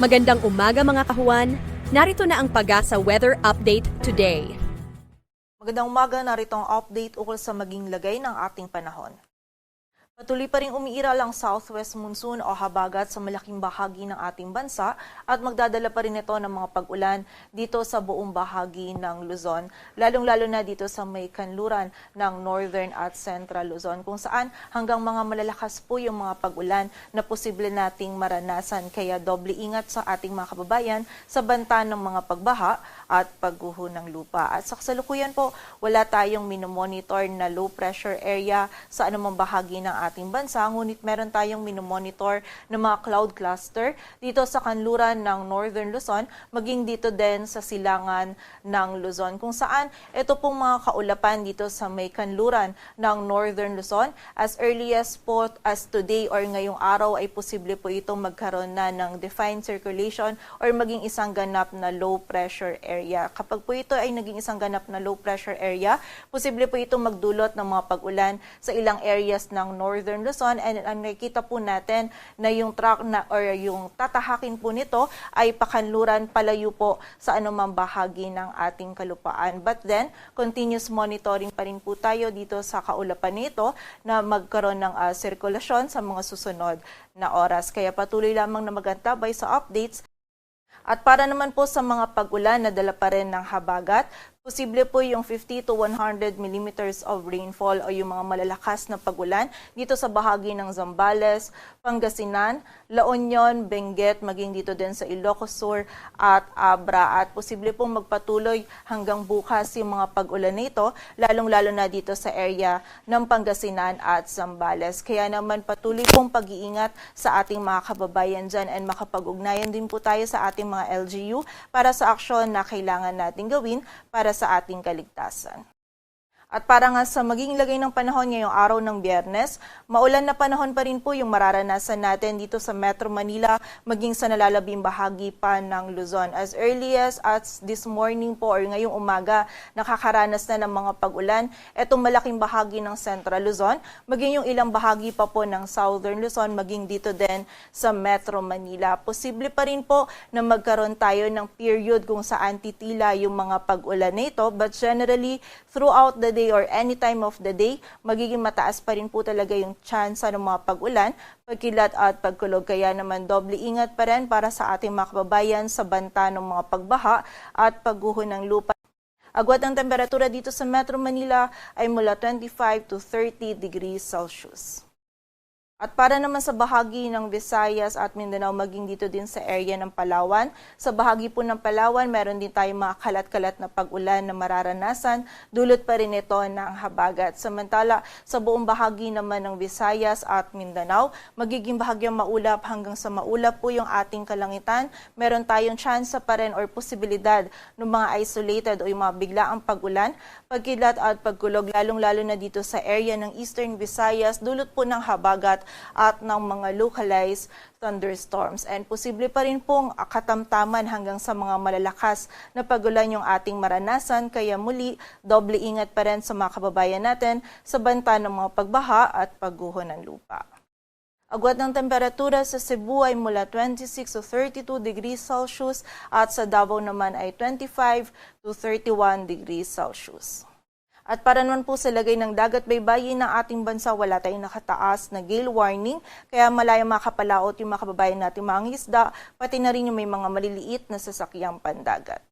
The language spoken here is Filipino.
Magandang umaga mga kahuan. Narito na ang Pagasa Weather Update today. Magandang umaga, narito ang update ukol sa maging lagay ng ating panahon. Patuloy pa rin umiiral ang southwest monsoon o habagat sa malaking bahagi ng ating bansa at magdadala pa rin ito ng mga pag-ulan dito sa buong bahagi ng Luzon, lalong-lalo na dito sa may kanluran ng northern at central Luzon kung saan hanggang mga malalakas po yung mga pag-ulan na posible nating maranasan. Kaya doble ingat sa ating mga kababayan sa banta ng mga pagbaha at pagguho ng lupa. At sa kasalukuyan po, wala tayong minomonitor na low pressure area sa anumang bahagi ng ating bansa, ngunit meron tayong minomonitor ng mga cloud cluster dito sa kanluran ng Northern Luzon, maging dito din sa silangan ng Luzon, kung saan ito pong mga kaulapan dito sa may kanluran ng Northern Luzon, as early as po as today or ngayong araw ay posible po itong magkaroon na ng defined circulation or maging isang ganap na low pressure area. Kapag po ito ay naging isang ganap na low pressure area, posible po itong magdulot ng mga pag-ulan sa ilang areas ng Northern Luzon and ang nakikita po natin na yung track na or yung tatahakin po nito ay pakanluran palayo po sa anumang bahagi ng ating kalupaan. But then, continuous monitoring pa rin po tayo dito sa kaulapan nito na magkaroon ng ah, sirkulasyon sa mga susunod na oras. Kaya patuloy lamang na magantabay sa updates at para naman po sa mga pag-ulan na dala pa rin ng habagat, posible po yung 50 to 100 millimeters of rainfall o yung mga malalakas na pag-ulan dito sa bahagi ng Zambales, Pangasinan, La Union, Benguet, maging dito din sa Ilocos Sur at Abra. At posible pong magpatuloy hanggang bukas yung mga pag-ulan nito, lalong-lalo na dito sa area ng Pangasinan at Zambales. Kaya naman patuloy pong pag-iingat sa ating mga kababayan dyan and makapag-ugnayan din po tayo sa ating mga LGU para sa aksyon na kailangan natin gawin para sa ating kaligtasan. At para nga sa maging lagay ng panahon ngayong araw ng biyernes, maulan na panahon pa rin po yung mararanasan natin dito sa Metro Manila, maging sa nalalabing bahagi pa ng Luzon. As early as, as this morning po or ngayong umaga, nakakaranas na ng mga pag-ulan. Itong malaking bahagi ng Central Luzon, maging yung ilang bahagi pa po ng Southern Luzon, maging dito din sa Metro Manila. Posible pa rin po na magkaroon tayo ng period kung saan titila yung mga pag-ulan nito, but generally, throughout the day or any time of the day, magiging mataas pa rin po talaga yung chance ng mga pag-ulan, pagkilat at pagkulog. Kaya naman doble ingat pa rin para sa ating mga kababayan sa banta ng mga pagbaha at pagguho ng lupa. Agwat ang temperatura dito sa Metro Manila ay mula 25 to 30 degrees Celsius. At para naman sa bahagi ng Visayas at Mindanao, maging dito din sa area ng Palawan. Sa bahagi po ng Palawan, meron din tayong mga kalat-kalat na pag-ulan na mararanasan. Dulot pa rin ito ng habagat. Samantala, sa buong bahagi naman ng Visayas at Mindanao, magiging bahagyang maulap hanggang sa maulap po yung ating kalangitan. Meron tayong chance pa rin or posibilidad ng mga isolated o yung mga biglaang pag-ulan, pagkilat at pagkulog, lalong-lalo na dito sa area ng Eastern Visayas, dulot po ng habagat at ng mga localized thunderstorms. And posible pa rin pong katamtaman hanggang sa mga malalakas na pagulan yung ating maranasan. Kaya muli, doble ingat pa rin sa mga kababayan natin sa banta ng mga pagbaha at pagguho ng lupa. Agwat ng temperatura sa Cebu ay mula 26 to 32 degrees Celsius at sa Davao naman ay 25 to 31 degrees Celsius. At para naman po sa lagay ng dagat baybayin ng ating bansa, wala tayong nakataas na gale warning, kaya malaya makapalaot yung mga kababayan natin mga isda, pati na rin yung may mga maliliit na sasakyang pandagat.